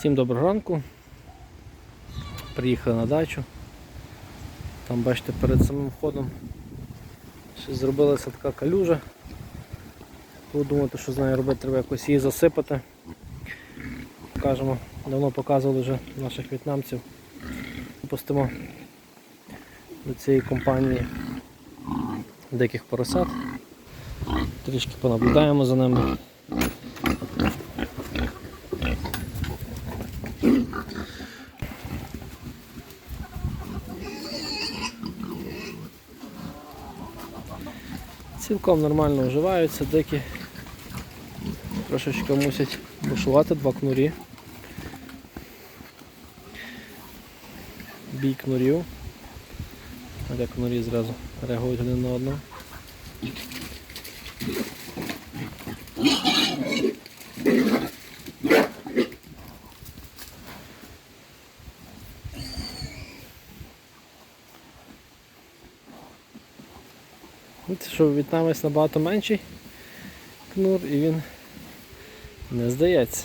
Всім доброго ранку. Приїхали на дачу. Там бачите перед самим входом ще зробилася така калюжа. Ви думаєте, що з нею робити, треба якось її засипати. Покажемо, давно показували вже наших в'єтнамців. Пустимо до цієї компанії диких поросят. Трішки понаблюдаємо за ними. Цілком нормально вживаються, дикі. Трошечки мусять бушувати два кнурі. Бій кнурів. Де кнурі зразу реагують один на одного. Це що в'єтнамець набагато менший кнур і він не здається.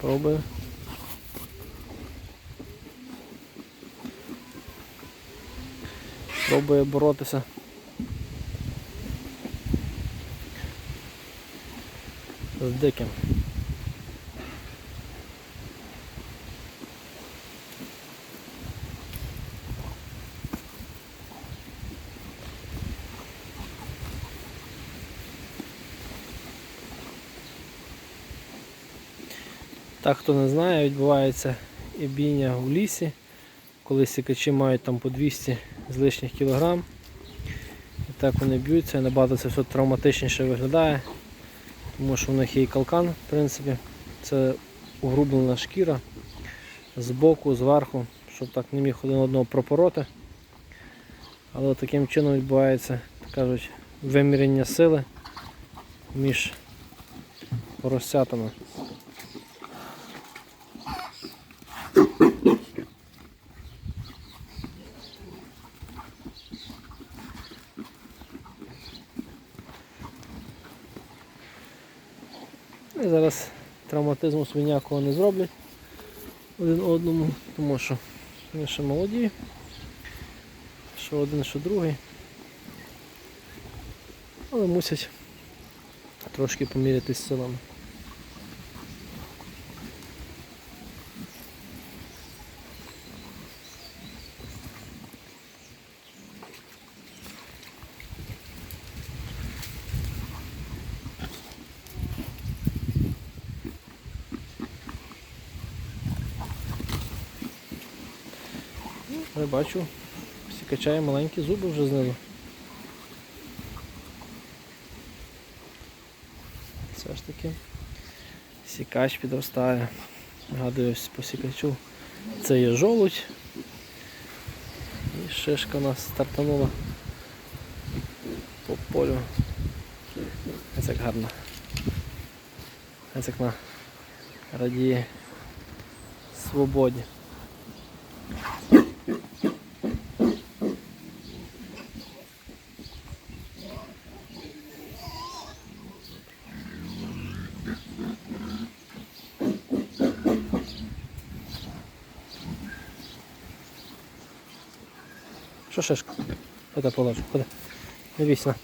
Пробую. Пробує боротися. З диким. Так, хто не знає, відбувається і бійня в лісі, коли сікачі мають там по 200 з лишніх кілограм. І так вони б'ються, набагато це все травматичніше виглядає, тому що в них є і калкан, в принципі, це угрублена шкіра з боку, зверху, щоб так не міг один одного пропороти. Але таким чином відбувається, так кажуть, виміряння сили між поросятами. І зараз травматизму собі ніякого не зроблять один одному, тому що вони ще молоді, що один, що другий. Але мусять трошки помірятись силами. Бачу, всі качає маленькі зуби вже знизу. Все ж таки сікач підростає. Нагадую ось по сікачу. Це є жолудь. І шишка у нас стартанула по полю. Ось як гарно. Ось як на радіє свободі. Що шишка? Куди положу? Куди? Не бійся.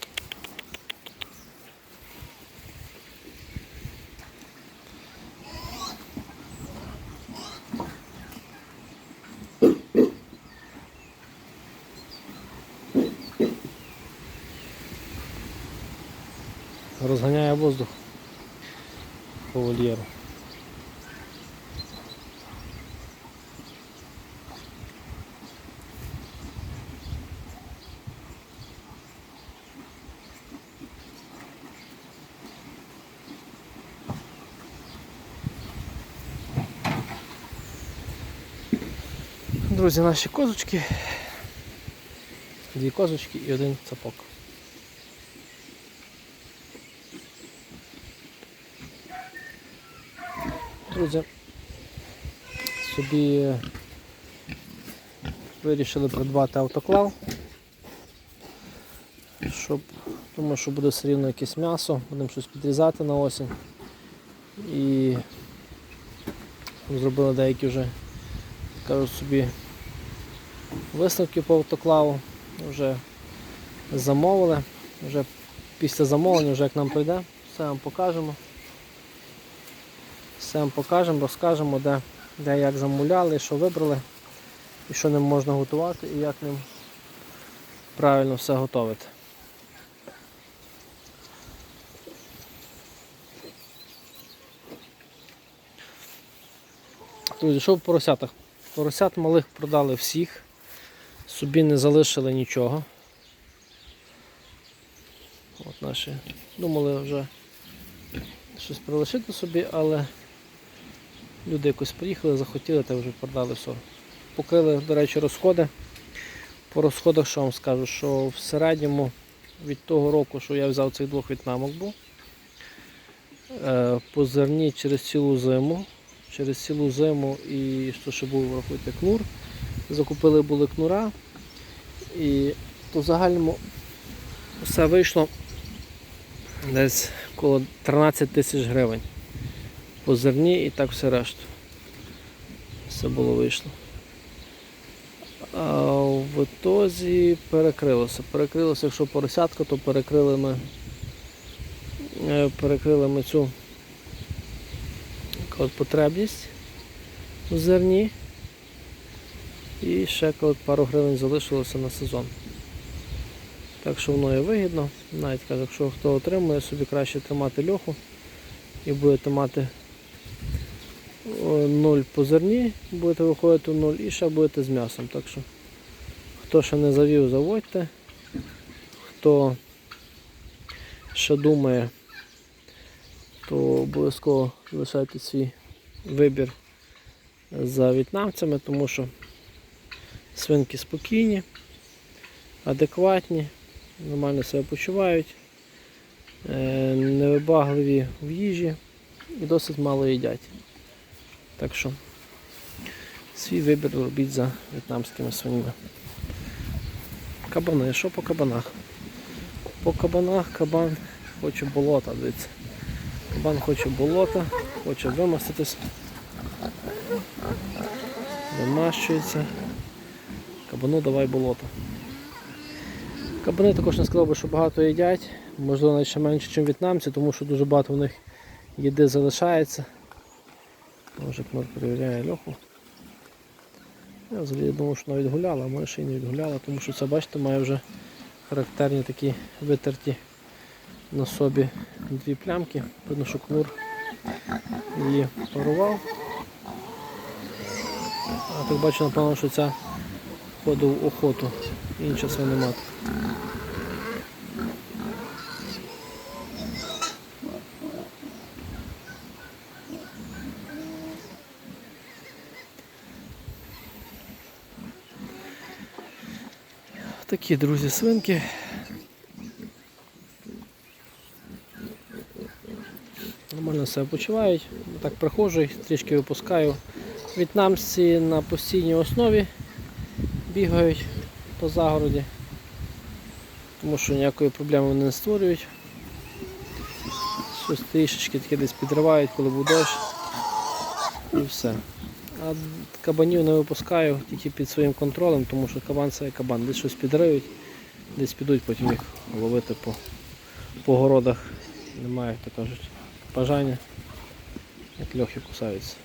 Друзі, наші козочки. Дві козочки і один цапок. Друзі, собі вирішили придбати автоклав, щоб, тому що буде все рівно якесь м'ясо, будемо щось підрізати на осінь. І зробили деякі вже, кажуть собі, висновки по автоклаву. Вже замовили. Вже після замовлення, вже як нам прийде, все вам покажемо. Все вам покажемо, розкажемо, де, де як замовляли, що вибрали, і що ним можна готувати, і як ним правильно все готувати. Друзі, що в поросятах? Поросят малих продали всіх, собі не залишили нічого. От наші думали вже щось прилишити собі, але люди якось приїхали, захотіли та вже продали все. Покрили, до речі, розходи. По розходах, що вам скажу, що в середньому від того року, що я взяв цих двох в'єтнамок був, е, по зерні через цілу зиму, через цілу зиму і що ще був, рахуйте, кнур. Закупили були кнура. І то в загальному все вийшло десь коло 13 тисяч гривень по зерні і так все решту. Все було вийшло. А в ітозі перекрилося. Перекрилося, якщо поросятка, то перекрили ми, е, перекрили ми цю от потребність у зерні. І ще пару гривень залишилося на сезон. Так що воно є вигідно. Навіть кажу, якщо хто отримує, собі краще тримати льоху і будете мати о, нуль по зерні, будете виходити в нуль і ще будете з м'ясом. Так що хто ще не завів, заводьте. Хто ще думає, то обов'язково лишайте свій вибір за в'єтнамцями, тому що свинки спокійні, адекватні, нормально себе почувають, е, невибагливі в їжі і досить мало їдять. Так що свій вибір робіть за в'єтнамськими свинями. Кабани, що по кабанах? По кабанах кабан хоче болота, дивіться. Кабан хоче болота, хоче вимаститись, вимащується. Кабану давай болото. Кабани також не сказав би, що багато їдять, можливо навіть ще менше, ніж в'єтнамці, тому що дуже багато в них їди залишається. Може кнор перевіряє льоху. Я взагалі думав, що навіть гуляла, а може ще й не відгуляла, тому що це, бачите, має вже характерні такі витерті на собі дві плямки. Видно, що кнур її парував. А так бачу, напевно, що ця ходив в охоту, інша свиноматка. Такі, друзі, свинки. Нормально себе почувають. Так приходжу, трішки випускаю. В'єтнамці на постійній основі бігають по загороді, тому що ніякої проблеми вони не створюють. Щось трішечки таке десь підривають, коли був дощ і все. А кабанів не випускаю тільки під своїм контролем, тому що кабан це кабан. Десь щось підриють, десь підуть, потім їх ловити по, по городах. Немає, як то кажуть, бажання, як льохи кусаються.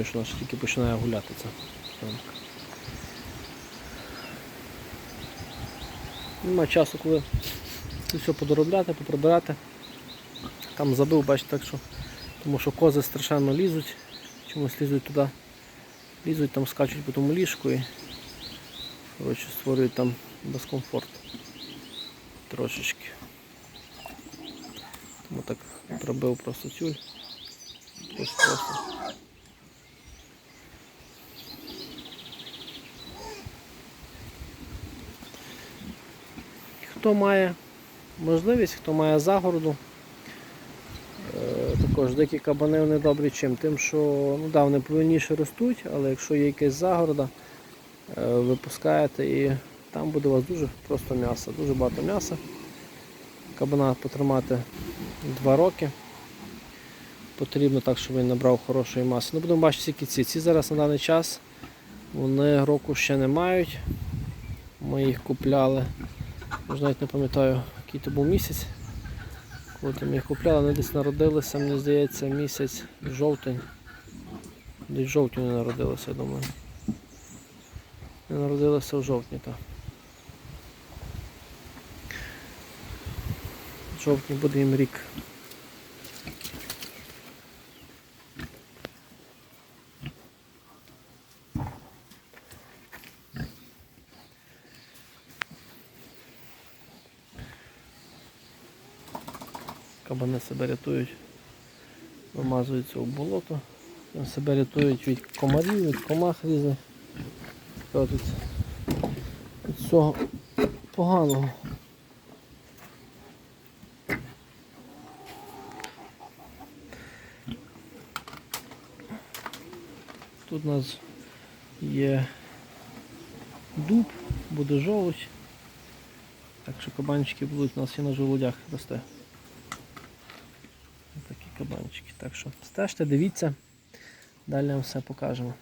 Розумію, що наш тільки починає гуляти це. Нема часу, коли все подоробляти, поприбирати. Там забив, бачите, так що, тому що кози страшенно лізуть, чомусь лізуть туди, лізуть, там скачуть по тому ліжку і коротше, створюють там дискомфорт трошечки. Тому так пробив просто тюль. Просто. Хто має можливість, хто має загороду, е, також дикі кабани вони добрі чим? Тим, що ну, да, вони повільніше ростуть, але якщо є якась загорода, е, випускаєте і там буде у вас дуже просто м'ясо, дуже багато м'яса. Кабана потримати 2 роки. Потрібно так, щоб він набрав хорошої маси. Ну, будемо бачити, скільки ці. Ці зараз на даний час вони року ще не мають. Ми їх купляли. Я навіть не пам'ятаю, який то був місяць. Коли там їх купляли, вони десь народилися, мені здається, місяць жовтень. Десь жовтні не народилися, я думаю. Не народилися в жовтні, так. В жовтні буде їм рік. Кабани себе рятують, вимазуються в болото, себе рятують від комарів, від комах різних. Тут від всього поганого. Тут у нас є дуб, буде жолудь. Так що кабанчики будуть у нас і на жолудях рости. Такі кабанчики. Так що стежте, дивіться, далі вам все покажемо.